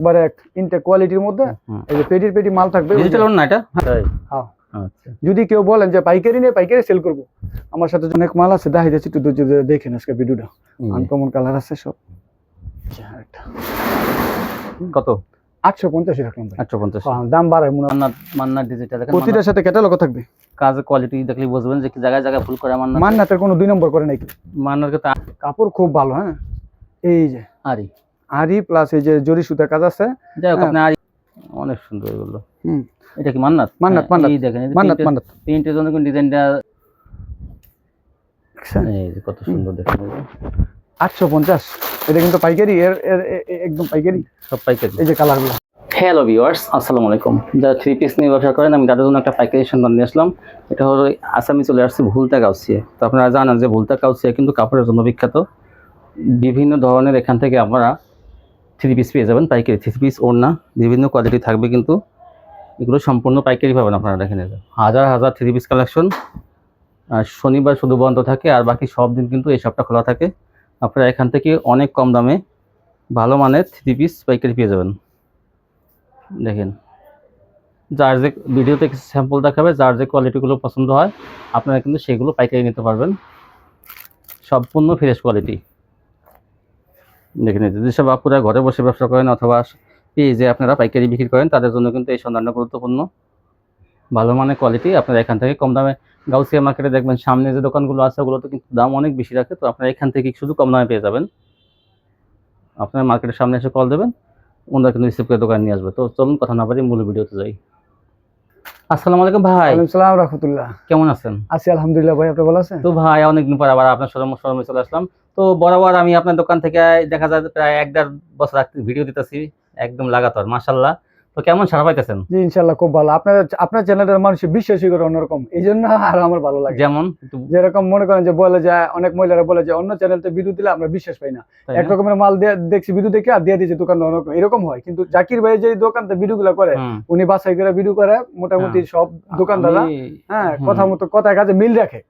একবারে এক ইনটেক কোয়ালিটির মধ্যে। এই যে পেটির পেটি মাল থাকবে ডিজিটাল না এটা? হ্যাঁ। আচ্ছা। যদি কেউ বলেন যে পাইকারি নিয়ে পাইকারি সেল করব। আমার সাথে অনেক মাল আছে দেখাই যাচ্ছে একটু দেখেন আজকে ভিডিওটা। আনকমন কালার আছে সব। কত? আটশো পঞ্চাশি রাখলাম আটশো পঞ্চাশ। হ্যাঁ, দাম বাড়ায় মনে হয়। মান্নার মান্নার ডিজিটাল প্রতিটার সাথে ক্যাটালগ থাকবে। কাজের কোয়ালিটি দেখলে বুঝবেন যে জায়গায় জায়গায় ভুল করে মান্নার মান্নাতের কোনো দুই নম্বর করে নাকি মান্নার কাপড় খুব ভালো হ্যাঁ। এই যে। আরি। আরি প্লাস এই যে জরি সুতার কাজ আছে যাই হোক হ্যাঁ। আপনি আরি অনেক সুন্দর এগুলো। হুম। এটা কি মান্নাত? মান্নাত, হ্যাঁ, মান্নাত। এই দেখেন মান্নাত মান্নাত। প্রিন্টের জন্য কিন্তু ডিজাইনটা এই কত সুন্দর দেখেন। আটশো পঞ্চাশ। এটা কিন্তু পাইকারি এর একদম পাইকারি। সব পাইকারি। এই যে কালারগুলো। হ্যালো ভিউয়ার্স আসসালামু আলাইকুম। যারা থ্রি পিস নিয়ে ব্যবসা করেন আমি তাদের জন্য একটা পাইকারি সন্ধান নিয়ে আসলাম। এটা হলো আসামি চলে আসছে ভুলতা কাউসিয়ে তো আপনারা জানেন যে ভুলতা কাউসিয়া কিন্তু কাপড়ের জন্য বিখ্যাত। বিভিন্ন ধরনের এখান থেকে আপনারা থ্রি পিস পেয়ে যাবেন, পাইকারি থ্রি পিস ওড়না, বিভিন্ন কোয়ালিটি থাকবে কিন্তু। এগুলো সম্পূর্ণ পাইকারি পাবেন আপনারা নেবেন। হাজার হাজার থ্রি পিস কালেকশন আর শনিবার শুধু বন্ধ থাকে, আর বাকি সব দিন কিন্তু এই সবটা খোলা থাকে। আপনারা এখান থেকে অনেক কম দামে ভালো মানের থ্রি পিস পাইকারি পেয়ে যাবেন। দেখেন। যার যে ভিডিওতে কিছু স্যাম্পল দেখাবে, যার যে কোয়ালিটিগুলো পছন্দ হয়, আপনারা কিন্তু সেগুলো পাইকারি নিতে পারবেন। সম্পূর্ণ ফ্রেশ কোয়ালিটি দেখেন এই যে যেসব আপুরা ঘরে বসে ব্যবসা করেন অথবা পেজে আপনারা পাইকারি বিক্রি করেন, তাদের জন্য কিন্তু এই সন্ধানটা গুরুত্বপূর্ণ। ভালো মানের কোয়ালিটি আপনারা এখান থেকে কম দামে গাউসিয়া মার্কেটে দেখবেন, সামনে যে দোকানগুলো আছে ওগুলোতে কিন্তু দাম অনেক বেশি রাখে, তো আপনারা এখান থেকে শুধু কম দামে পেয়ে যাবেন। আপনারা মার্কেটের সামনে এসে কল দেবেন, ওনারা কিন্তু রিসিভ করে দোকানে নিয়ে আসবে। তো চলুন কথা না পারি মূল ভিডিওতে যাই। আসসালামু আলাইকুম ভাই। ওয়ালাইকুম সালাম রহমতুল্লাহ। কেমন আছেন? আছি আলহামদুলিল্লাহ ভাই আপনি ভালো আছেন? তো ভাই অনেকদিন পর আবার আপনার শোরুম শোরুমে চলে আসলাম। তো বরাবর আমি আপনার দোকান থেকে দেখা যায় প্রায় এক দেড় বছর ভিডিও দিতেছি একদম লাগাতার মাশাল্লাহ তো কেমন সারা পাইতেছেন? জি ইনশাল্লাহ খুব ভালো। আপনার আপনার চ্যানেলের মানুষ বিশ্বাসই করে অন্যরকম। এই জন্য আর আমার ভালো লাগে যেমন? যেরকম মনে করেন যে বলে যায় অনেক মহিলারা বলে যে অন্য চ্যানেলতে ভিডিও দিলে আমরা বিশ্বাস পাই না। তাই না? একরকমের মাল দিয়ে দেখছি ভিডিও দেখে আর দিয়ে দিয়েছে দোকান অন্যরকম এরকম হয়। কিন্তু জাকির ভাই যে দোকানতে ভিডিও গুলো করে উনি বাসায় করে ভিডিও করে মোটামুটি সব দোকানদাররা হ্যাঁ কথা মতো কথায় কাজে মিল রাখে।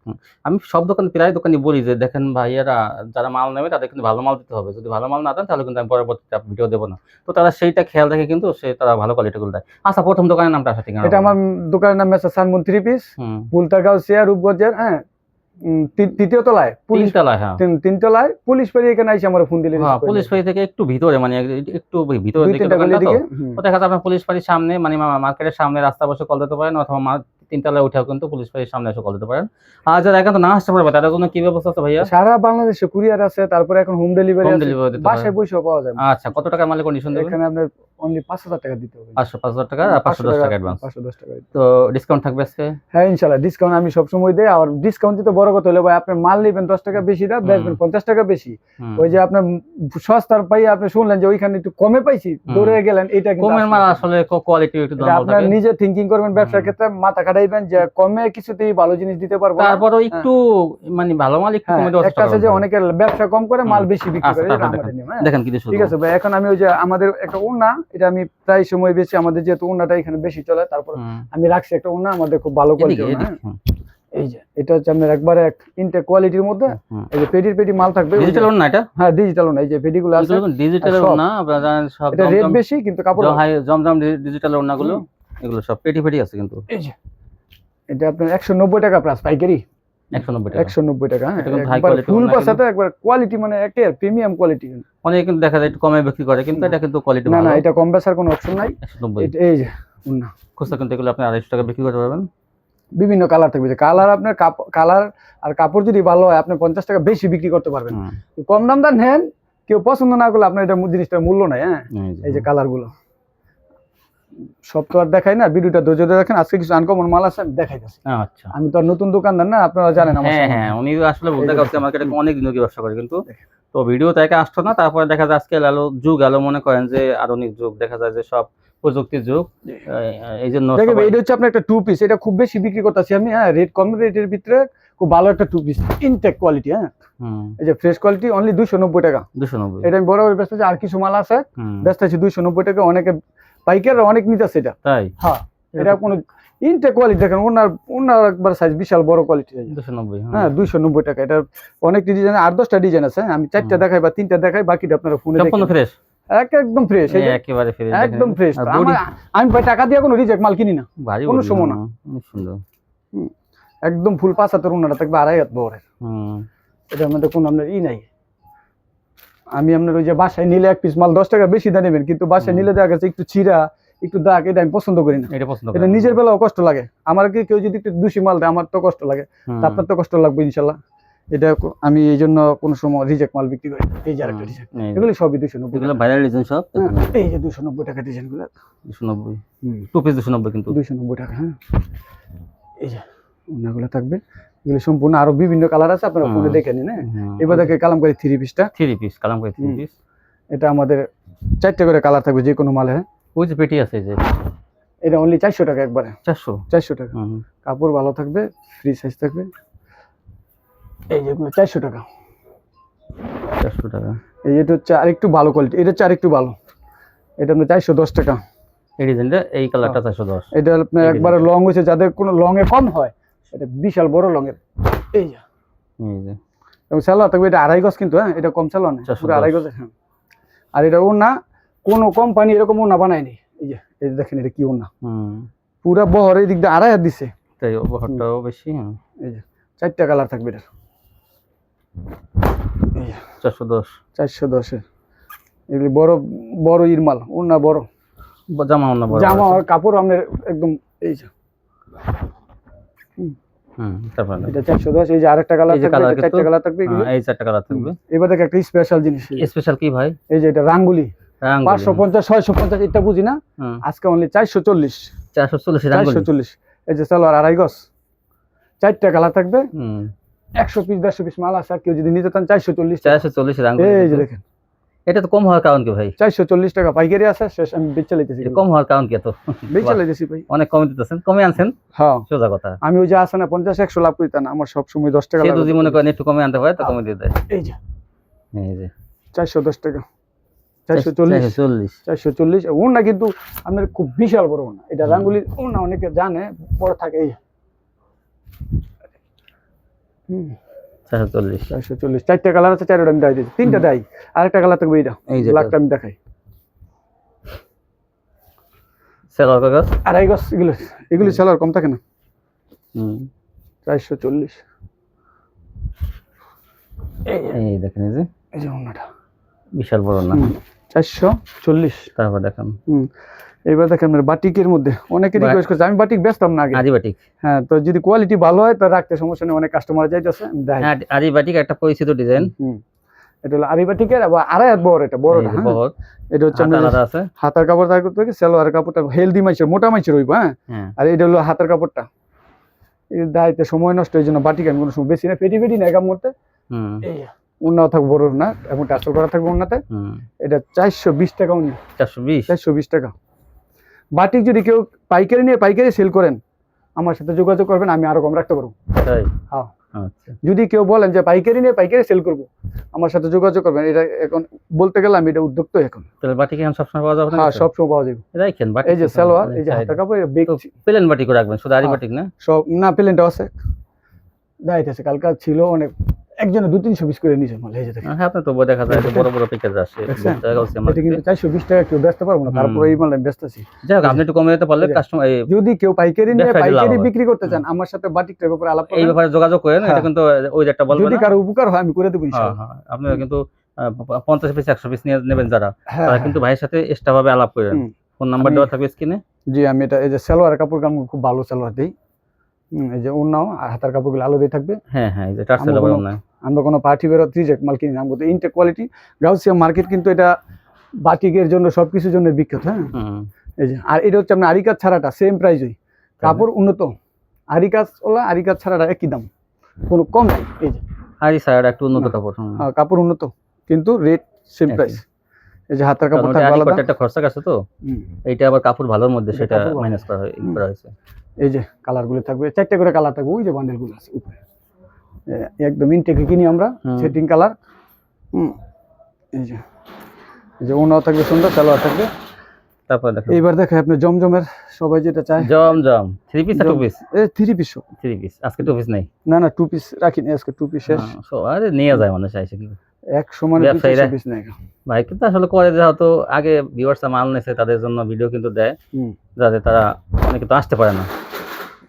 আমি সব দোকান প্রায় দোকানে বলি যে দেখেন ভাইয়েরা যারা মাল নেবে তাদের কিন্তু ভালো মাল দিতে হবে। যদি ভালো মাল না দেন তাহলে কিন্তু আমি পরবর্তীতে ভিডিও দেবো না। তো তারা সেইটা খেয়াল রাখে কিন্তু সে তারা ভালো কোয়ালিটিগুলো দেয়। আচ্ছা প্রথম দোকানের নামটা আসা ঠিকানা এটা আমার দোকানের নাম আছে সানমুন থ্রি পিস পুলতাগাঁও সিয়া রূপগঞ্জের হ্যাঁ তৃতীয় তলায় পুলিশ তলায় হ্যাঁ। তিন- তলায় পুলিশ পেরি এখানে আইসে আমার ফোন দিলে হ্যাঁ পুলিশ বাড়ি থেকে একটু ভিতরে মানে একটু ভিতরে দিকে দেখা যাচ্ছে আপনার পুলিশ বাড়ির সামনে মানে মার্কেটের সামনে রাস্তা বসে কল দিতে পারেন অথবা তিনতলায় উঠেও কিন্তু পুলিশ বাড়ির সামনে এসে কল দিতে পারেন। আর যারা এখন না আসতে পারবে তাদের জন্য কি ব্যবস্থা আছে ভাইয়া? সারা বাংলাদেশে কুরিয়ার আছে তারপরে এখন হোম ডেলিভারি হোম আছে। ডেলিভারি বাসায় বসেও পাওয়া যায় আচ্ছা কত টাকা মালে কন্ডিশন দেবেন? এখানে আপনার অনলি পাঁচ হাজার টাকা দিতে হবে। পাঁচশো পাঁচ টাকা আর পাঁচশো দশ টাকা অ্যাডভান্স পাঁচশো দশ টাকা তো ডিসকাউন্ট থাকবে আজকে? হ্যাঁ ইনশাল্লাহ ডিসকাউন্ট আমি সবসময় দেই। আর ডিসকাউন্ট দিতে বড় কথা হলে ভাই আপনি মাল নেবেন দশ টাকা বেশি দাম বেচবেন পঞ্চাশ টাকা বেশি। ওই যে আপনার সস্তার পাই আপনি শুনলেন যে ওইখানে একটু কমে পাইছি। দৌড়ে গেলেন এটা কিন্তু কমের আসলে মাল আসলে কোয়ালিটি একটু দাম আপনার নিজে থিঙ্কিং করবেন ব্যবসার ক্ষেত্রে মাথা খাটাইবেন যে কমে কিছুতেই ভালো জিনিস দিতে পারব না। একটু মানে ভালো মাল একটু হ্যাঁ, কমে দেওয়ার একটা আছে যে অনেকের ব্যবসা কম করে মাল বেশি বিক্রি আচ্ছা, করে হ্যাঁ। দেখেন কি ঠিক আছে ভাই এখন আমি ওই যে আমাদের একটা উন্না এটা আমি প্রায় সময় বেশি আমাদের যেহেতু উন্নাটা এখানে বেশি চলে তারপর আমি রাখছি একটা উন্না আমাদের খুব ভালো কোয়ালিটি এই যে এটা হচ্ছে আপনার একবারে ইনটেক কোয়ালিটির মধ্যে হুম। এই যে পেটির পেটি মাল থাকবে ডিজিটাল না এটা হ্যাঁ ডিজিটাল না এই যে পেটিগুলো আছে ডিজিটাল সব। না আপনারা জানেন সব এটা রেট বেশি কিন্তু কাপড় জমজম ডিজিটাল হুম। এগুলো সব পেটি পেটি আছে কিন্তু এই যে এটা আপনার একশো নব্বই টাকা প্লাস পাইকারি। একশো নব্বই টাকা। একশো নব্বই টাকা হ্যাঁ একবার quality ফুল পাশাতে একবার কোয়ালিটি মানে একে প্রিমিয়াম কোয়ালিটি অনেকে কিন্তু দেখা যায় একটু কমে বিক্রি করে কিন্তু এটা কিন্তু কোয়ালিটি না না এটা কম বেচার কোনো অপশন নাই। এই যে উন্না। খুচরা কিন্তু এগুলো আপনি আড়াইশো টাকা বিক্রি করতে পারবেন। বিভিন্ন কালার থাকবে যে কালার আপনার কালার আর কাপড় যদি ভালো হয় আপনি পঞ্চাশ টাকা বেশি বিক্রি করতে পারবেন। কম দাম দাম নেন কেউ পছন্দ না করলে আপনার এটা জিনিসটার মূল্য নাই হ্যাঁ। এই যে, এই যে কালারগুলো। সব তো আর দেখাই না ভিডিওটা ধৈর্য ধরে দেখেন আজকে কিছু আনকমন মাল আছে আমি দেখাই যাচ্ছি আচ্ছা। আমি তো আর নতুন দোকানদার না আপনারা জানেন আমার হ্যাঁ হ্যাঁ উনি আসলে বলতে এই যে কাছে অনেক দিন আগে ব্যবসা করে কিন্তু তো ভিডিও তাকে আসতো না তারপরে দেখা যায় আজকে আলো যুগ আলো মনে করেন যে আধুনিক যুগ দেখা যায় যে সব প্রযুক্তির যুগ এই- জন্য এটা হচ্ছে আপনার একটা টু পিস এটা খুব বেশি বিক্রি করতেছি আমি হ্যাঁ রেট কম রেটের ভিতরে খুব ভালো একটা টু পিস ইনটেক কোয়ালিটি হ্যাঁ। এই যে ফ্রেশ কোয়ালিটি অনলি দুইশো নব্বই টাকা। দুশো নব্বই। এটা আমি বড় বড় ব্যস্ত আছি, আর কিছু মাল আছে ব্যস্ত আছি দুইশো নব্বই টাকা অনেকে পাইকাররা অনেক নিতেছে এটা। তাই? হ্যাঁ এটা কোনো ইনটেক কোয়ালিটি দেখেন ওনার ওনার একবার সাইজ বিশাল বড় কোয়ালিটি দুশো নব্বই হ্যাঁ। দুইশো নব্বই টাকা। এটা অনেক ডিজাইন আট দশটা ডিজাইন আছে হ্যাঁ, আমি চারটা। দেখাই বা তিনটা দেখাই বাকিটা আপনারা ফোনে ফ্রেশ এক- একদম ফ্রেশ একেবারে ফ্রেশ একদম ফ্রেশ আমি ভাই টাকা দিয়ে কোনো রিজেক্ট মাল কিনি না। কোনো সময় না। সুন্দর। একদম ফুল পাঁচ হাতের উন্নাটা থাকবে আড়াই হাত বহরের হুম। এটার মধ্যে কোনো আপনার ই নাই। আমি আপনার ওই যে বাসায় নিলে এক পিস মাল দশ টাকা বেশি দা নেবেন কিন্তু বাসায় নিলে দেখা গেছে একটু চিরা একটু দাগ এটা আমি পছন্দ করি না। এটা পছন্দ এটা নিজের বেলাও কষ্ট লাগে। আমার কি কেউ যদি একটু দূষি মাল দেয় আমার তো কষ্ট লাগে। আপনার তো কষ্ট লাগবে ইনশাল্লাহ। এটা আমি এই জন্য কোনো সময় রিজেক্ট মাল বিক্রি করি। এই যে আরেকটা ডিজাইন এই সবই দুশো নব্বই এগুলো ভাইরাল ডিজাইন সব এই যে দুশো নব্বই টাকা দুশো নব্বই। টু পিস দুশো নব্বই কিন্তু। দুইশো নব্বই টাকা হ্যাঁ। এই যে ওনাগুলো থাকবে। এগুলো সম্পূর্ণ আরও বিভিন্ন কালার আছে আপনারা। ফোনে দেখে নিন হ্যাঁ? এবার দেখে কালামকারি থ্রি পিসটা থ্রি পিস কালাম করে থ্রি পিস এটা আমাদের চারটে করে কালার থাকবে যে কোনো মালে হ্যাঁ? ওই যে পেটি আছে যে। এটা অনলি চারশো টাকা একবারে। চারশো? চারশো টাকা। কাপড় ভালো থাকবে ফ্রি সাইজ থাকবে। এই যেগুলো চারশো টাকা। চারশো টাকা। এই যেটা হচ্ছে আরেকটু ভালো কোয়ালিটি এটা হচ্ছে আরেকটু ভালো। এটা আপনার চারশো দশ টাকা। এই ডিজাইনটা এই কালারটা চারশো দশ। এটা আপনার একবারে লং হয়েছে যাদের কোনো লং এ কম হয় এটা বিশাল বড় লং এর এই যে। এই যে। এবং সালোয়ার থাকবে এটা আড়াই গজ কিন্তু হ্যাঁ? এটা কম সালোয়ার না 410 পুরো আড়াই গজ হ্যাঁ। আর এটা ওনা কোনো কোম্পানি এরকম ওনা বানায়নি। এই যে এই দেখেন এটা কি ওনা হুম। পুরা বহর এই দিক দিয়ে আড়াই হাত দিছে। তাই ওভারটাও বেশি হ্যাঁ। এই যে চারটা কালার থাকবে এটার। চারশো দশ। চারশো দশের। এগুলি বড় বড় ইরমাল ওনা বড়। জামা অন্য বড় জামা আর কাপড় আপনার একদম এই যে। এটা চারশো দশ এই যে আরেকটা কালার থাকবে চারটা কালার থাকবে হ্যাঁ, এই চারটা কালার থাকবে। এবার দেখ একটা স্পেশাল জিনিস। স্পেশাল কি ভাই? এই যে এটা রাঙ্গুলি। রাঙ্গুলি, পাঁচশো পঞ্চাশ ছয়শো পঞ্চাশ এটা বুঝি না? আজকে অনলি চারশো চল্লিশ। চারশো চল্লিশ চারশো রাঙ্গুলি? চল্লিশ। এই যে সালোয়ার আড়াই গজ। চারটা কালার থাকবে। হুম। একশো পিস দেড়শো পিস মাল আছে আর কেউ যদি নিতে চান চারশো চল্লিশ চারশো চল্লিশ রাঙ্গুলি। এই যে দেখেন। এটা তো কম হওয়ার কারণ কি ভাই? চারশো চল্লিশ টাকা পাইকারি আছে শেষ আমি বেচে লাইতেছি। কম হওয়ার কারণ কি তো বেচে লাইতেছি ভাই। অনেক কমে দিতেছেন কমে আনছেন? হ্যাঁ। সোজা কথা। আমি ওই যে আসে না পঞ্চাশ একশো লাভ করিতাম না আমার সব সময় দশ টাকা যদি মনে করেন একটু কমে আনতে পারে তো কমে দিয়ে দেয়। এই যে। এই যে। চারশো দশ টাকা। চারশো চল্লিশ। চল্লিশ। চারশো চল্লিশ। ওনা কিন্তু আপনার খুব বিশাল বড় ওনা এটা রাঙ্গুলি ওনা অনেকে জানে বড় থাকে এই হুম। চারটা কালার আছে চারটা আমি দেয় দিচ্ছি। তিনটা দেয় আরেকটা কালার থাকবে এইটা। ব্ল্যাকটা আমি দেখাই। সেলার কাগজ? আড়াই গজ এগুলো এগুলি সেলার কম থাকে না? হুম। চারশো চল্লিশ। এই এই দেখেন এই যে। এই যে ওনাটা বিশাল বড় না? চারশো চল্লিশ। তারপর দেখেন। হুম। এবার দেখেন আপনার বাটিকের মধ্যে অনেকে রিকোয়েস্ট করছে আমি বাটিক বেচতাম না আগে। আদিবাটিক হ্যাঁ তো যদি কোয়ালিটি ভালো হয় তো রাখতে সমস্যা নেই অনেক কাস্টমার যাইতেছে আমি দেখাই। হ্যাঁ একটা পরিচিত ডিজাইন এটা হলো আরি বাটিকের আড়াই হাত বড় এটা হ্যাঁ। এটা হচ্ছে হাতার কাপড় থেকে সেলোয়ার কাপড়টা হেলদি মাইছের মোটা মাইছের হইব হ্যাঁ। হ্যাঁ। আর এটা হলো হাতের কাপড়টা। দায়িত্বে সময় নষ্ট এই জন্য বাটিক আমি কোনো সময় বেশি না পেটি পেটি না একাম করতে উন্নাও থাকবে বড় না এখন টাচল করা থাকবে উন্নাতে। এটা চারশো বিশ টাকা উনি। চারশো বিশ? চারশো বিশ টাকা। বাটিক যদি কেউ পাইকারি নিয়ে পাইকারি সেল করেন আমার সাথে যোগাযোগ করবেন আমি আরও কম রাখতে পারব। তাই? হ্যাঁ। আচ্ছা। যদি কেউ বলেন যে পাইকারি নিয়ে পাইকারি সেল করব আমার সাথে যোগাযোগ করবেন। এটা এখন বলতে গেলে আমি এটা উদ্যোক্ত এখন। তাহলে বাটিক এখন সবসময় পাওয়া যাবে না হ্যাঁ সব সময় পাওয়া যাবে। রাখেন বাটিক এই যে সালোয়ার এই যে। হাতের কাপড় বেগ তো প্লেন বাটিক রাখবেন শুধু আদিবাটিক না? সব না প্লেনটাও আছে দায়িত্ব আছে কালকে ছিল অনেক একজনে দু তিনশো পিস করে নিয়েছে মাল এই যে দেখেন। হ্যাঁ আপনার তো দেখা যায় বড় বড় প্যাকেজ আসে এটা কিন্তু চারশো বিশ টাকা কেউ ব্যস্ত পারব না তারপরে এই মাল আমি ব্যস্ত আছি। যাই হোক আপনি একটু কমে দিতে পারলে কাস্টমার যদি কেউ পাইকারি নিয়ে পাইকারি বিক্রি করতে চান আমার সাথে বাটিকটার ব্যাপারে আলাপ এই ব্যাপারে যোগাযোগ করেন এটা হ্যাঁ। কিন্তু ওই একটা বলবেন যদি কারও উপকার হয় আমি করে দেবো হ্যাঁ ইনশাআল্লাহ হ্যাঁ আপনি কিন্তু পঞ্চাশ পিস একশো পিস নিয়ে নেবেন যারা হ্যাঁ তারা হ্যাঁ। কিন্তু ভাইয়ের সাথে এক্সট্রা ভাবে আলাপ করেন। ফোন নাম্বার দেওয়া থাকবে স্ক্রিনে। জি আমি এটা এই যে সালোয়ার কাপড় আমি খুব ভালো সালোয়ার দিই। এই যে অন্যাও আর হাতার কাপড়গুলো আলো দিয়ে থাকবে। হ্যাঁ হ্যাঁ এই যে টার্সেল আমার বললাম কোনো- না আমরা কোনো পার্টি বেরো ত্রিজেক মাল কিনি না। আমরা ইনটেক কোয়ালিটি গাউসিয়া মার্কেট কিন্তু এটা বাটিকের জন্য সব কিছুর জন্য বিখ্যাত হ্যাঁ? এই যে আর এটা হচ্ছে আপনার আরিকাজ ছাড়াটা সেম প্রাইসই কাপড় উন্নত। আরিকাজ ওলা আরিকাজ ছাড়াটা একই দাম। কোনো কম নাই এই যে। আর সাইড একটু উন্নত কাপড় হুম। হ্যাঁ, কাপড় উন্নত কিন্তু রেট সেম। প্রাইস এই যে হাতের কাপড় থাকবে আলাদা। একটা খরচা আছে তো। এইটা আবার কাপড় ভালোর মধ্যে সেটা মাইনাস করা হয় হয়েছে। এই যে কালারগুলো থাকবে চারটে করে কালার থাকবে ওই যে বান্ডেলগুলো আছে উপরে। একদম ইনটেকে কিনি আমরা সেটিং কালার এই যে এই যে ওনাও থাকবে সুন্দর সালোয়ার থাকবে। তারপরে দেখেন এইবার দেখে আপনি জমজমের সবাই যেটা চায়। জম জম থ্রি পিস টু পিস এ থ্রি পিস থ্রি পিস আজকে টু পিস নেই। না না টু পিস রাখিনি আজকে টু পিস শেষ। হ্যাঁ, আরে নিয়ে যায় মানুষ আইসে কি? মানে ব্যবসায়ীরা- পঁচাশি পিস নেয় ভাই কিন্তু আসলে করে যেহেতু আগে ভিউয়ার্সরা মাল নেছে তাদের জন্য ভিডিও কিন্তু দেয়। যাতে তারা অনেকে তো আসতে পারে না।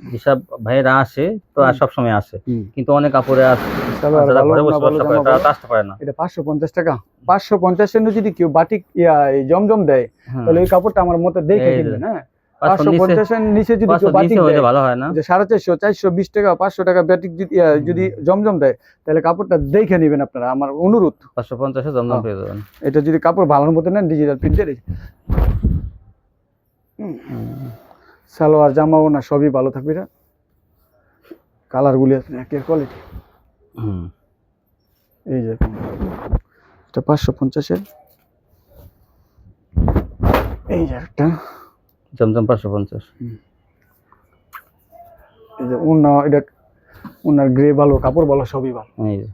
যেসব ভাইয়েরা আসে তো আর সব সময় আসে। কিন্তু অনেক কাপড়ে আসতে পারে না। এটা পাঁচশো পঞ্চাশ টাকা। পাঁচশো পঞ্চাশের যদি কেউ বাটিক জমজম দেয় তাহলে ওই কাপড়টা আমার মতে দেখে। কিনবেন হ্যাঁ? নিচে- যদি ভালো হয় না। যে সাড়ে চারশো চারশো বিশ টাকা পাঁচশো টাকা ব্যাটিক যদি জমজম দেয় তাহলে কাপড়টা দেখে নেবেন আপনারা আমার অনুরোধ। পাঁচশো পঞ্চাশে জমজম হ্যাঁ। পেয়ে যাবেন। এটা যদি কাপড় ভালোর মতো নেন ডিজিটাল প্রিন্টের সালোয়ার জামাও না সবই ভালো থাকবে এটা কালারগুলি আছে একের কোয়ালিটি হুম। এই যে এটা পাঁচশো পঞ্চাশের। এই যে একটা। জমজম পাঁচশো পঞ্চাশ। এই যে উন্না এটা ওনার গ্রে ভালো কাপড় ভালো সবই ভালো। এই যে।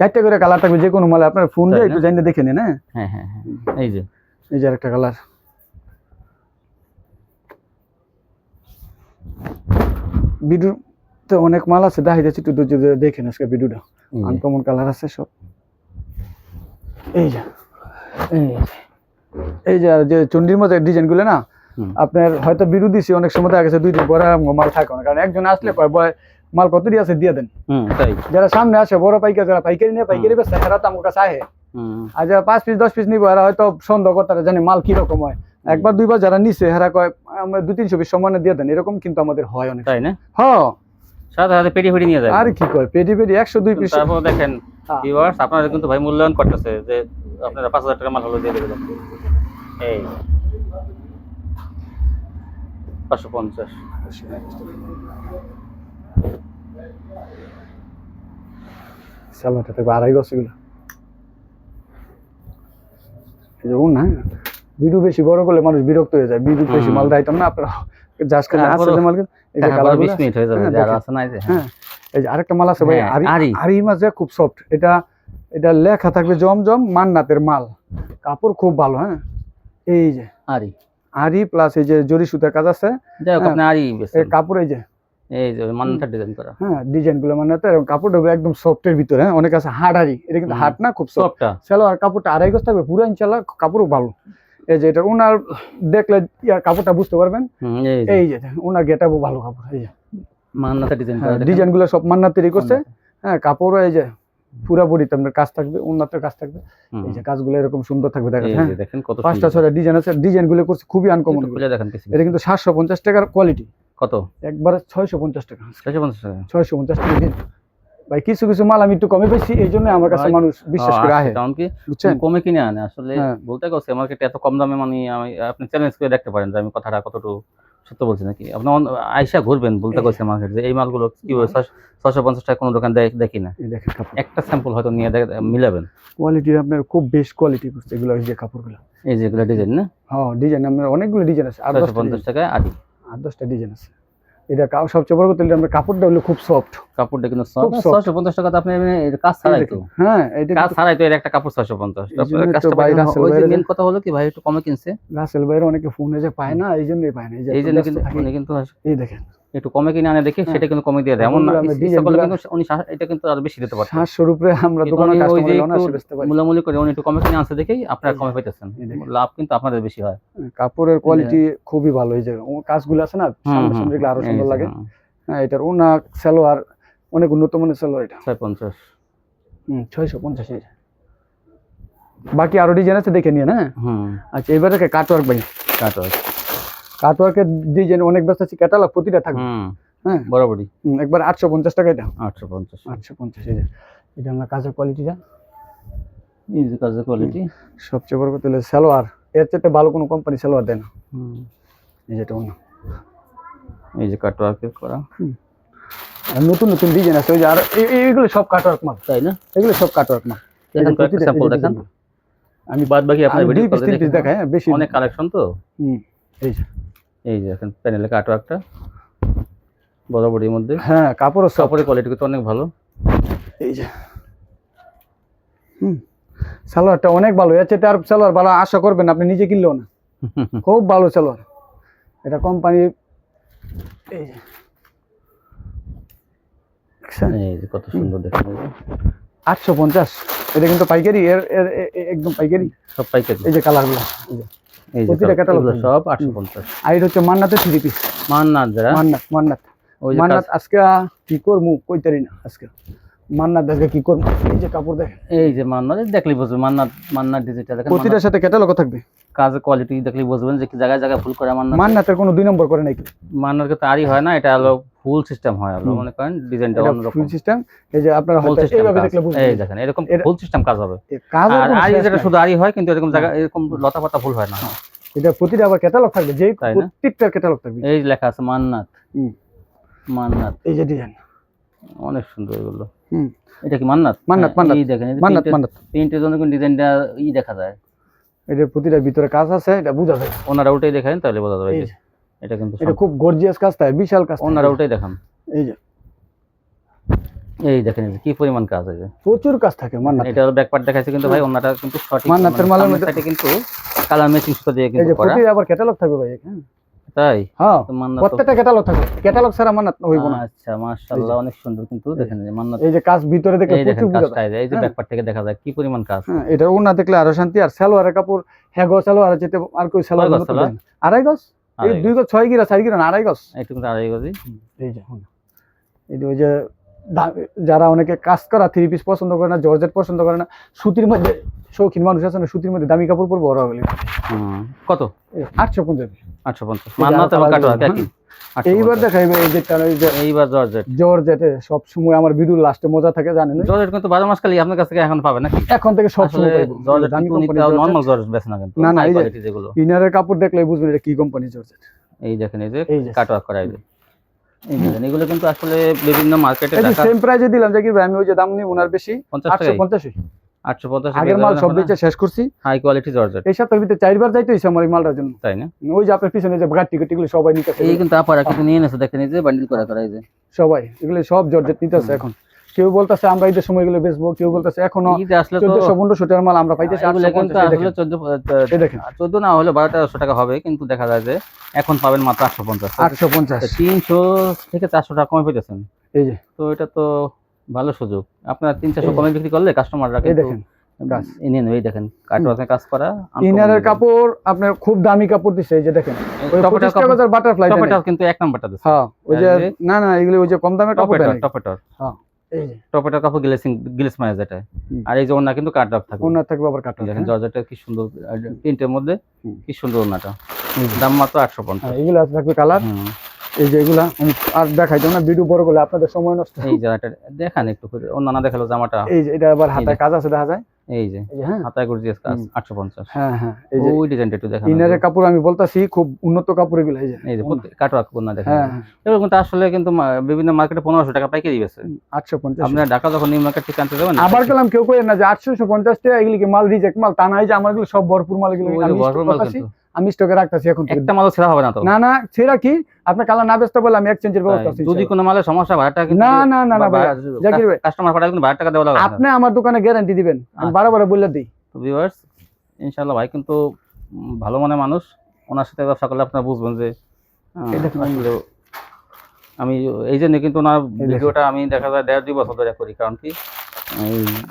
চারটে করে কালার থাকবে যে কোনো মালে। আপনার ফোন দিয়ে একটু না? জানিয়ে দেখে নিন হ্যাঁ? হ্যাঁ হ্যাঁ হ্যাঁ। এই যে। এই যে একটা কালার ভিডিওতে অনেক মাল আছে দেখা যাচ্ছে একটু দেখেন আজকে ভিডিওটা। আনকমন কালার আছে সব। এই যে এই যে। এই যে চন্ডির মধ্যে ডিজাইনগুলো না। আপনার হয়তো বিরু দিছি অনেক সময় দেখা গেছে দুই দিন পরে মাল থাকে না। কারণ একজন আসলে কয় বয় মাল কত দিয়ে আছে দিয়ে দেন। যারা সামনে আসে বড় পাইকারি যারা পাইকারি নিয়ে পাইকারি বেচে এরা তো আমার কাছে আহে। হুম। আর যারা পাঁচ পিস দশ পিস নিবো এরা হয়তো সন্দেহ করতে জানি মাল কীরকম হয়। একবার দুইবার যারা নিছে এরা কয় আমরা দু তিনশো পিস সমানে দিয়ে দেন। এরকম কিন্তু আমাদের হয় অনেক তাই না? হ্যাঁ। সাথে সাথে পেটি পেটি নিয়ে যায় আর কি কয় পেটি পেটি একশো দুই পিস। তারপর দেখেন হ্যাঁ। ভিউয়ার্স আপনারা কিন্তু ভাই মূল্যায়ন করতেছে যে আপনারা পাঁচ হাজার টাকা মাল হলো দিয়ে দেবেন। এই। পাঁচশো পঞ্চাশ। থাকবে আড়াই গছ এগুলো। না বিডু বেশি বড় করলে মানুষ বিরক্ত হয়ে যায়। বিডু বেশি মাল দাইতাম না আপনারা করে আছে যে মাল এই যে কালার বিশ মিনিট হয়ে যাবে হ্যাঁ, যারা দেখেন। আছে না হ্যাঁ এই যে আরেকটা মাল আছে ভাই হ্যাঁ, আরি আরি। আরি মাঝে খুব সফট এটা এটা লেখা থাকবে জমজম মান্নাতের মাল। কাপড় খুব ভালো হ্যাঁ। এই যে আরি। আরি প্লাস এই যে জরি সুতার কাজ আছে। যাই হোক হ্যাঁ। আপনি আরি এই কাপড় এই যে এই যে মান্নাটা ডিজাইন করা। হ্যাঁ ডিজাইনগুলো মান্নাতে এবং কাপড়টা একদম সফটের ভিতরে হ্যাঁ। অনেক আছে হার্ড আরি এটা কিন্তু। হার্ড না খুব সফট সবটা সালোয়ার কাপড়টা আড়াই গজ থাকবে পুরো ইনশাল্লাহ কাপড়ও ভালো। এই যে এটা ওনার দেখলে কাপড়টা বুঝতে পারবেন? এই যে। ওনার ভালো কাপড় এই যে। ডিজাইন ডিজাইনগুলো সব তৈরি করছে। হ্যাঁ কাপড়ও এই যে পুরাপুরি আপনার কাজ থাকবে উন্নত কাজ থাকবে। এই যে কাজগুলো এরকম সুন্দর থাকবে হ্যাঁ। দেখেন কত পাঁচটা। ছয়টা ডিজাইন আছে ডিজাইনগুলো করছে খুবই আনকমন দেখেন এটা কিন্তু সাতশো পঞ্চাশ টাকার কোয়ালিটি কত? একবারে ছয়শো পঞ্চাশ টাকা। ছয়শো পঞ্চাশ টাকা। ছয়শো পঞ্চাশ টাকা ভাই কিছু কিছু মাল আমি একটু কমে পেয়েছি এই জন্য আমার কাছে মানুষ বিশ্বাস করে আচ্ছা, আহে। কারণ কি? কমে কিনে আনে আসলে হ্যাঁ। বলতে গেছে মার্কেটে এত কম দামে মানে আমি আপনি চ্যালেঞ্জ করে দেখতে পারেন যে আমি কথাটা কতটুকু সত্য বলছি নাকি? আপনি অন- আইসা ঘুরবেন বলতে গেছে মার্কেট যে এই মালগুলো কি ছশো পঞ্চাশ টাকা কোনো দোকান দেখ- দেখি না। দেখেন একটা স্যাম্পল হয়তো নিয়ে দেখ- মিলাবেন। কোয়ালিটি আপনার খুব বেস্ট কোয়ালিটি করছে এগুলো যে কাপড়গুলো। এই যে এগুলো ডিজাইন না? হ্যাঁ ডিজাইন আপনার অনেকগুলো ডিজাইন আছে আট দশটা পঞ্চাশ টাকায় আদি আট দশটা ডিজাইন আছে। এটা সবচেয়ে বড় কথা আমরা কাপড়টা হলো খুব সফট কাপড়টা কিন্তু। ছয়শো পঞ্চাশ টাকা তো আপনি এর কাজ ছাড়াই তো। হ্যাঁ এটা কাজ ছাড়াই তো এর একটা কাপড় ছয়শো পঞ্চাশ। এই জন্যই ভাই পাইতে- ওই যে মেন কথা হলো কি ভাই একটু কমে কিনছে। রাসেল ভাইয়ের অনেকে ফোনে যে পায় না এই জন্যই পায় না এই জন্য কিন্তু আপনি কিন্তু এই দেখেন। একটু কমে কিনে আনে দেখে হ্যাঁ। সেটা কিন্তু কমে দিয়ে দেয়। এমন না উনি এটা কিন্তু আরও বেশি দিতে পারতেন সাতশোর উপরে আমরা দোকানে পারি মূলামূলি করে উনি একটু কমে কিনে আনছে দেখেই আপনারা কমে পাইতেছেন। লাভ কিন্তু আপনাদের বেশি হয়। কাপড়ের কোয়ালিটি খুবই ভালো এই যে কাজগুলো আছে না সামনে আরও সুন্দর লাগে। হ্যাঁ এটার ওনা সালোয়ার অনেক উন্নত মানের সালোয়ার এটা। ছয় পঞ্চাশ হুম ছয়শো পঞ্চাশ বাকি আরও ডিজাইন আছে দেখে নিয়ে হ্যাঁ হুম। আচ্ছা এবার দেখে কাটওয়ার্ক ভাই কাটো কাটওয়ার্কের ডিজাইন অনেক ব্যস্ত আছে ক্যাটালগ প্রতিটা থাকবে। হ্যাঁ? বরাবরই। একবার আটশো পঞ্চাশ টাকা এটা আটশো পঞ্চাশ। আটশো পঞ্চাশ যে। এটা আমরা কাজের কোয়ালিটিটা ইজি কাজের কোয়ালিটি সবচেয়ে বড় কথা হলো সালোয়ার। এর চাইতে ভালো কোনো কোম্পানি সালোয়ার দেয় না। এই যেটা অন্য। এই যে কাট ওয়ার্কের করা। আর নতুন নতুন ডিজাইন আছে ওই যে আর এই- এই- এইগুলো সব কাটওয়ার্ক মাল। তাই না? এগুলো সব কাটওয়ার্ক মাল। স্যাম্পল দেখান। আমি বাদ বাকি আপনার ভিডিও দেখাই হ্যাঁ বেশি অনেক কালেকশন তো? হুম, এই যে। এই যে দেখেন প্যানেলে কাট ওয়ার্কটা বরাবরই মধ্যে। হ্যাঁ কাপড়ও সব কাপড়ের কোয়ালিটি কিন্তু অনেক ভালো। এই যে হুম সালোয়ারটা অনেক ভালো। এর আর সালোয়ার ভালো আশা করবেন আপনি নিজে কিনলেও না। খুব ভালো সালোয়ার। এটা কোম্পানি এই যে কত সুন্দর দেখেন আটশো পঞ্চাশ। এটা কিন্তু পাইকারি এর একদম পাইকারি। সব পাইকারি। এই যে কালারগুলো এই যে প্রতিটা সব- catalog এগুলো সব আটশো পঞ্চাশ। আর এটা হচ্ছে মান্নাতের থ্রি পিস। মান্নাত যারা? মান্নাত মান্নাত। ওই যে মান্নাত আজকে কি করব কইতারি না আজকে। মান্নাত আজকে কি করব? এই যে কাপড় দেখেন। এই যে মান্নাত এই দেখলেই বুঝবেন মান্নাত মান্নাত ডিজিটাল দেখেন প্রতিটার সাথে ক্যাটালগ থাকবে। কাজের কোয়ালিটি দেখলেই বুঝবেন যে কি জায়গায় জায়গায় ফুল করে মান্নাত কোনো দুই নম্বর করে নাকি মান্নাত কিন্তু আরই হয় না এটা হলো ফুল সিস্টেম হয় হলো মনে করেন ডিজাইনটা অন্যরকম। ফুল সিস্টেম এই যে আপনারা হয়তো এইভাবে দেখলে বুঝবেন। এই দেখেন এরকম ফুল সিস্টেম কাজ হবে। কাজ আর আরি যেটা শুধু আরি হয় কিন্তু এরকম জায়গা এরকম লতা পাতা ফুল হয় না। এটা প্রতিটা আবার ক্যাটালগ থাকবে না? প্রত্যেকটার ক্যাটালগ থাকবে। এই লেখা আছে মান্নাত। মান্নাত এই যে ডিজাইন অনেক সুন্দর এগুলো। এটা কি মান্নাত? মান্নাত, হ্যাঁ, মান্নাত। এই দেখেন মান্নাত মান্নাত। প্রিন্টের জন্য কিন্তু ডিজাইনটা ই দেখা যায়। এটা প্রতিটার ভিতরে কাজ আছে এটা বোঝা যায়। ওনারা ওটাই দেখান তাহলে বোঝা যাবে এই এই যে। এটা কিন্তু এটা খুব গর্জিয়াস কাজ থাকে বিশাল কাজ। ওনারা ওটাই দেখান। এই যে। এই দেখেন যে কি পরিমাণ কাজ আছে প্রচুর কাজ থাকে মান্নাত এটা ব্যাক পার্ট দেখাইছে কিন্তু ভাই ওনাটা কিন্তু সঠিক মান্নাতের মালের মধ্যে- কিন্তু কালার ম্যাচিং সুতো দিয়ে এই কিন্তু যে করা। প্রতি আবার ক্যাটালগ থাকবে ভাই হ্যাঁ তাই? হ্যাঁ প্রত্যেকটা ক্যাটালগ থাকবে ক্যাটালগ ছাড়া মান্নাত হইব না। আচ্ছা মাশাআল্লাহ অনেক সুন্দর কিন্তু দেখেন এই যে মান্নাত এই যে কাজ ভিতরে দেখলে প্রচুর বুঝা যায় এই যে- হ্যাঁ। ব্যাক পার্ট থেকে দেখা যায় কি পরিমাণ কাজ? হ্যাঁ এটা ওনা দেখলে আরও শান্তি আর সালোয়ারের কাপড় হ্যাগো সালোয়ার যেতে আর কই সালোয়ার মতো। আড়াই গজ? এই দুই গজ ছয় গিরা চার গিরা আড়াই গজ? একটু আড়াই গজি এই যে এই যে ওই যে যারা অনেকে কাজ করা থ্রি পিস পছন্দ করে না জর্জেট পছন্দ করে না সুতির মধ্যে শৌখিন মানুষ আছে না সুতির মধ্যে দামি কাপড় পরবো ওরা। কত? আটশো পঞ্চাশ। আটশো পঞ্চাশ। এইবার দেখাইবে এই যে তার ওই যে এইবার জর্জেট। জর্জেটে সব সময় আমার লাস্টে মজা থাকে জানেন জর্জেট কিন্তু বারো মাস খালি আপনার কাছ থেকে এখন পাবে নাকি? এখন থেকে সব আসলে সময় জর্জেট দামি কিন্তু কোম্পানি নর্মাল জর্জেট। বেছে না কিন্তু না, না, এই যে- ইনারের কাপড় দেখলে বুঝবেন এটা কি কোম্পানি জর্জেট। এই দেখেন এই যে কাটোয়া করা এই এই দেখেন এগুলো কিন্তু আসলে বিভিন্ন মার্কেটে দেখা সেম প্রাইসে দিলাম যে কি আমি ওই যে দাম নিই ওনার বেশি। পঞ্চাশ আটশো টাকায়? পঞ্চাশই আটশো পঞ্চাশ আগের মাল সব বেচে শেষ করছি। হাই কোয়ালিটি জর্জেট এই সপ্তাহের ভিতরে চারবার যাইতে হয়েছে আমার এই মালটার জন্য। তাই না? ওই যে আপনার পিছনে যে গাড়ি টিকিট এগুলো সবাই নিতেছে। এই কিন্তু আপনারা কিন্তু নিয়ে নেছে দেখেন এই যে বান্ডিল করা করা এই যে। সবাই এগুলো সব জর্জেট নিতেছে এখন। কেউ বলতেছে আমরা ঈদের সময় এগুলো বেচবো। কেউ বলতেছে এখনও চোদ্দশো পনেরোশো টাকার মাল আমরা পাইতেছি চোদ্দ দেখেন। চোদ্দ না হলে বারো তেরোশো টাকা হবে কিন্তু দেখা যায় যে এখন পাবেন মাত্র আটশো পঞ্চাশ। আটশো পঞ্চাশ। তিনশো থেকে চারশো টাকা কমে পেতেছেন এই যে। তো এটা তো ভালো সুযোগ। আপনার তিন চারশো কমে বিক্রি করলে কাস্টমাররা এই দেখেন দেখেন কাজ করা ইনারের কাপড় আপনার খুব দামি কাপড় দিচ্ছে এই যে দেখেন। ওই পঁচিশ বাটারফ্লাই কিন্তু এক নাম্বারটা দিচ্ছে হ্যাঁ ওই যে না না এগুলো ওই যে কম দামের কাপড় টপেটার টপেটার। হ্যাঁ। এই যে টপেটার কাপড় গ্লেসিং গ্লেস মায়া যেটা। আর এই যে ওনা কিন্তু কাট থাকবে ওনার থাকবে আবার কাটা দেখেন জর্জাটা কি সুন্দর প্রিন্টের মধ্যে কি সুন্দর ওনাটা দাম মাত্র আটশো পঞ্চাশ। হ্যাঁ, এগুলো আছে থাকবে কালার। এই যে এগুলা আর দেখাইতাম না ভিডিও বড় করলে আপনাদের সময় নষ্ট। এই জামাটা দেখান একটু করে অন্যান্য দেখাল জামাটা। এই যে এটা আবার হাতে কাজ আছে দেখা যায়? এই যে হ্যাঁ। হাতায় গর্জিয়াস কাজ হ্যাঁ হ্যাঁ এই যে ওই ডিজাইনটা একটু দেখান। ইনারের কাপড় আমি বলতাছি খুব উন্নত কাপড় এগুলো এই যে। এই যে কাটোয়া কন্যা দেখেন। হ্যাঁ হ্যাঁ। এগুলো কিন্তু আসলে কিন্তু বিভিন্ন মার্কেটে পনেরোশো টাকা পাইকারি আটশো পঞ্চাশ। আপনার ঢাকা যখন নিউ মার্কেট থেকে আনতে যাবেন আবার গেলাম কেউ কই না যে আটশোশো পঞ্চাশ টাকা এগুলি কি মাল রিজেক্ট মাল তা নাই যে আমার সব ভরপুর মাল এগুলো ভরপুর মাল কিন্তু। আমি স্টকে রাখতেছি এখন একটা মালও ছেড়া হবে না তো? না না সেটা কি? আপনার কালার না বেচতে বলে আমি এক্সচেঞ্জের ব্যবস্থা আছে যদি কোনো মালের সমস্যা ভাড়া টাকা না না না না জাকির ভাই। কাস্টমার পাঠালে কিন্তু ভাড়া টাকা দেওয়া লাগবে আপনি আমার দোকানে গ্যারান্টি দিবেন। আমি আচ্ছা। বারো বারো বললে দিই। তো ভিউয়ার্স ইনশাআল্লাহ ভাই কিন্তু ভালো মনে মানুষ ওনার সাথে ব্যবসা করলে আপনারা বুঝবেন যে আমি এই জন্য কিন্তু ওনার ভিডিওটা আমি দেখা যায় দেড় দুই বছর ধরে করি কারণ কি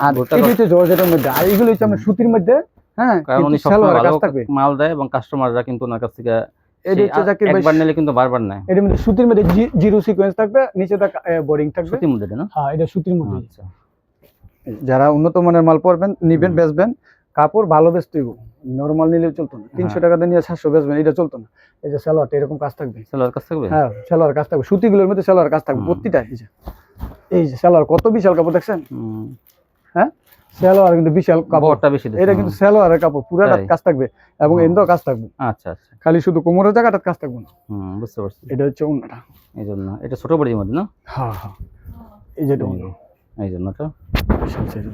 আর হচ্ছে জর্জেটের মধ্যে। আর এইগুলো হচ্ছে আপনার সুতির মধ্যে হ্যাঁ কারণ উনি সবসময় ভালো মাল দেয় এবং কাস্টমাররা কিন্তু ওনার কাছ থেকে একবার নিলে কিন্তু বারবার নেয়। এর মধ্যে সুতির মধ্যে জিরো সিকোয়েন্স থাকবে নিচে বোরিং থাকবে। সত্যি মধ্যে না? হ্যাঁ এটা সুতির মধ্যে। আচ্ছা। যারা উন্নত মানের মাল পরবেন নিবেন বেচবেন কাপড় ভালো বেচতে হইব। নর্মাল নিলে চলতো না। তিনশো হ্যাঁ। টাকা দিয়ে নিয়ে সাতশো বেচবেন এটা চলতো না। এই যে সালোয়ারটা এরকম কাজ থাকবে। সেলার কাজ থাকবে? হ্যাঁ সালোয়ার কাজ থাকবে। সুতিগুলোর মধ্যে সালোয়ার কাজ থাকবে। প্রতিটা এই যে এই যে সালোয়ার কত বিশাল কাপড় দেখছেন? হ্যাঁ? সালোয়ার কিন্তু বিশাল কাপড়টা বেশি এটা কিন্তু হুম। সালোয়ারের কাপড় পুরাটা? কাজ থাকবে এবং। এন্ডও কাজ থাকবে। আচ্ছা আচ্ছা। খালি শুধু কোমরের জায়গাটার কাজ থাকবে না। হুম বুঝতে পারছি। এটা হচ্ছে অন্যটা এই জন্য। এটা ছোট বড়ির মধ্যে না? হ্যাঁ হ্যাঁ। এই যে এই এই জন্য তো বিশাল size এর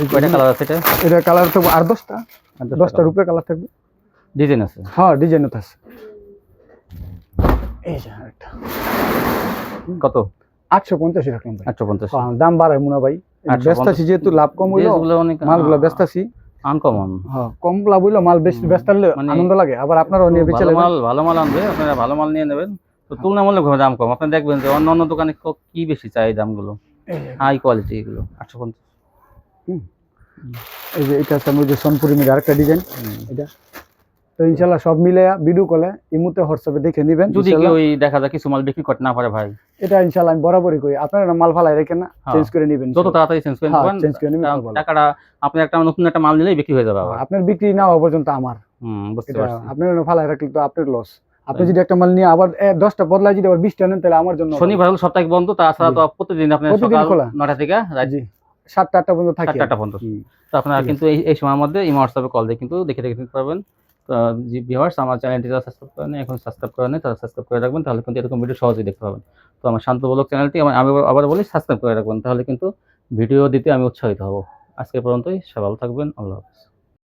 এই কয়টা কালার আছে এটা? এটা কালার থাকবে আর দশটা। দশটার উপরে কালার থাকবে। ডিজাইন আছে? হ্যাঁ ডিজাইন আছে। এই যে আরেকটা। কত? আটশো পঞ্চাশ রাখলাম আটশো পঞ্চাশ। হ্যাঁ, দাম বাড়ায় মুনা ভাই 850 ব্যস্তাছি যেহেতু লাভ কম হইল ড্রেসগুলো অনেক মালগুলো ব্যস্তাছি আনকমন হ্যাঁ কম লাভ হইল মাল বেশি ব্যস্ত হলে মানে- আনন্দ লাগে আবার আপনারাও নিয়ে বেঁচে মাল ভালো মাল আনবে আপনারা ভালো মাল নিয়ে নেবেন। তো তুলনামূলক দাম কম। আপনি দেখবেন যে অন্য অন্য দোকানে ক- কি বেশি চাই দামগুলো? এই যে- হাই কোয়ালিটি এগুলো আটশো পঞ্চাশ। এই যে এটা আমার যে সোনপুরি মিলে আরেকটা ডিজাইন এটা। তো ইনশাল্লাহ সব মিলে ভিডিও কলে ইমুতে হোয়াটসঅ্যাপে দেখে নেবেন যদি ওই দেখা যায় কিছু মাল বিক্রি করতে না পারে ভাই। এটা ইনশাল্লাহ আমি বরাবরই করি। আপনারা মাল ফালাই রেখেন না হ্যাঁ। চেঞ্জ করে নেবেন যত তাড়াতাড়ি চেঞ্জ করে হ্যাঁ, নেবেন change করে নেবেন। টাকাটা আপনি একটা নতুন একটা মাল নিলেই বিক্রি হয়ে যাবে আবার। আপনার বিক্রি না হওয়া পর্যন্ত আমার। হুম বুঝতে পারছি। আপনার ফালাই রাখলে তো আপনার লস আপনি যদি একটা মাল নিয়ে আবার দশটা বদলায় যদি আবার বিশটা নেন তাহলে আমার জন্য শনিবার হলো সপ্তাহে বন্ধ তাছাড়া। তো প্রতিদিন আপনার সকাল। নটা থেকে রাজি সাতটা আটটা পর্যন্ত থাকি। সাতটা আটটা পর্যন্ত। তো আপনারা কিন্তু এই সময়ের মধ্যে হোয়াটসঅ্যাপে কল দিয়ে কিন্তু দেখে দেখে নিতে পারবেন। ভিউয়ার্স আমার চ্যানেলটি যারা সাবস্ক্রাইব করেন, এখন সাবস্ক্রাইব করে নেই তারা সাবস্ক্রাইব করে রাখবেন, তাহলে কিন্তু এরকম ভিডিও সহজেই দেখতে পাবেন। তো আমার শান্ত চ্যানেলটি আমি আবার বলি সাবস্ক্রাইব করে রাখবেন, তাহলে কিন্তু ভিডিও দিতে আমি উৎসাহিত হব। আজকে পর্যন্তই, সবাই ভালো থাকবেন, আল্লাহ হাফিজ।